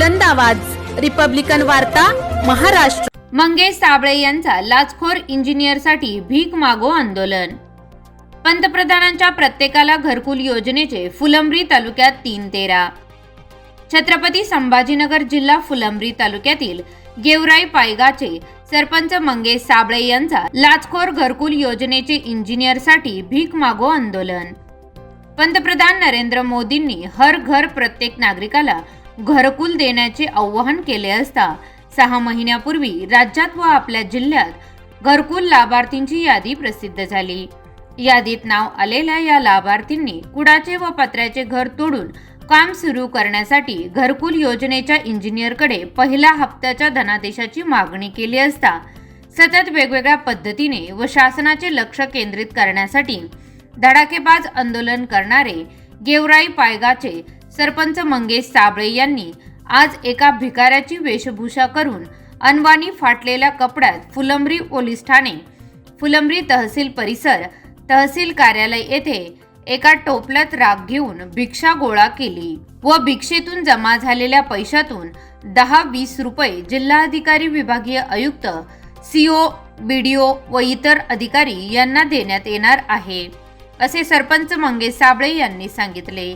बुलंद आवाज. रिपब्लिकन वार्ता महाराष्ट्र. मंगेश साबळे यांचा लाचखोर इंजिनियरसाठी भीक मागो आंदोलन. पंतप्रधानांच्या प्रत्येकाला घरकुल योजनेचे फुलंब्री तालुक्यात तीन तेरा. छत्रपती संभाजीनगर जिल्हा फुलंब्री तालुक्यातील गेवराई पायगाचे सरपंच मंगेश साबळे यांचा लाचखोर घरकुल योजनेचे इंजिनियरसाठी भीक मागो आंदोलन. पंतप्रधान नरेंद्र मोदींनी हर घर प्रत्येक नागरिकाला घरकुल देण्याचे आवाहन केले असता सहा महिन्यापूर्वी राज्यात व आपल्या जिल्ह्यात घरकुल लाभार्थींची यादी प्रसिद्ध झाली. यादीत नाव आलेल्या या लाभार्थींनी कुडाचे व पत्र्याचे घर तोडून काम सुरू करण्यासाठी घरकुल योजनेच्या इंजिनियरकडे पहिल्या हप्त्याच्या धनादेशाची मागणी केली असता सतत वेगवेगळ्या पद्धतीने व शासनाचे लक्ष केंद्रित करण्यासाठी धडाकेबाज आंदोलन करणारे गेवराई पायगाचे सरपंच मंगेश साबळे यांनी आज एका भिकाऱ्याची वेशभूषा करून अनवाणी फाटलेल्या कपड्यात फुलंब्री पोलीस ठाणे फुलंब्री तहसील परिसर तहसील कार्यालय येथे एका टोपल्यात राग घेऊन भिक्षा गोळा केली व भिक्षेतून जमा झालेल्या पैशातून दहा वीस रुपये जिल्हाधिकारी विभागीय आयुक्त सीओ बीडीओ व इतर अधिकारी यांना देण्यात येणार आहे असे सरपंच मंगेश साबळे यांनी सांगितले.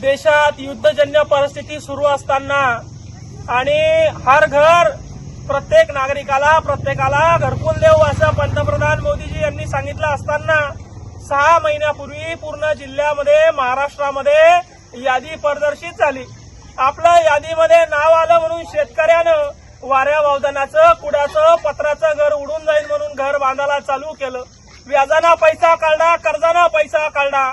देशात युद्धजन्य परिस्थिती सुरू असताना आणि हर घर प्रत्येक नागरिकाला प्रत्येकाला घरकुल देऊ असं पंतप्रधान मोदीजी यांनी सांगितलं असताना सहा महिन्यापूर्वी पूर्ण जिल्ह्यामध्ये महाराष्ट्रामध्ये यादी प्रदर्शित झाली. आपलं यादीमध्ये नाव आलं म्हणून शेतकऱ्यानं वाऱ्या वावदानाचं कुडाचं पत्राचं घर उडून जाईल म्हणून घर बांधायला चालू केलं. व्याजाना पैसा काढला कर्जाना पैसा काढला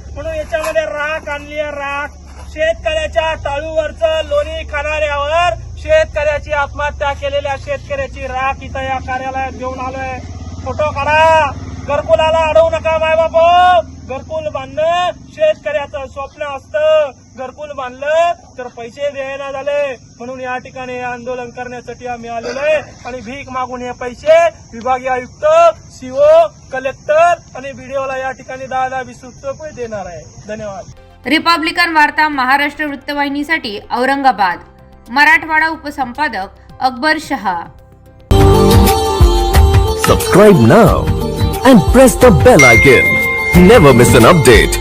म्हणून याच्यामध्ये राख आणली आहे राख. शेतकऱ्याच्या टाळूवरचं लोणी खाणाऱ्यावर शेतकऱ्याची आत्महत्या केलेल्या शेतकऱ्याची राख इथं या कार्यालयात घेऊन आलोय. फोटो काढा. घरकुलाला अडवू नका माय बाबा घरकुल बांधणं शेतकऱ्याचं स्वप्न असतं. घरकुल बांधलं तर पैसे द्यायला झाले. म्हणून या ठिकाणी आंदोलन करण्यासाठी आम्ही आलेलो आहे. आणि भीक मागून हे पैसे विभागीय आयुक्त सीओ कलेक्टर आणि बीडीओला या ठिकाणी दहा दहा वीस रुपये देणार आहे धन्यवाद रिपब्लिकन वार्ता महाराष्ट्र वृत्तवाहिनीसाठी औरंगाबाद मराठवाडा उपसंपादक Akbar Shah Subscribe now and press the bell icon. Never miss an update.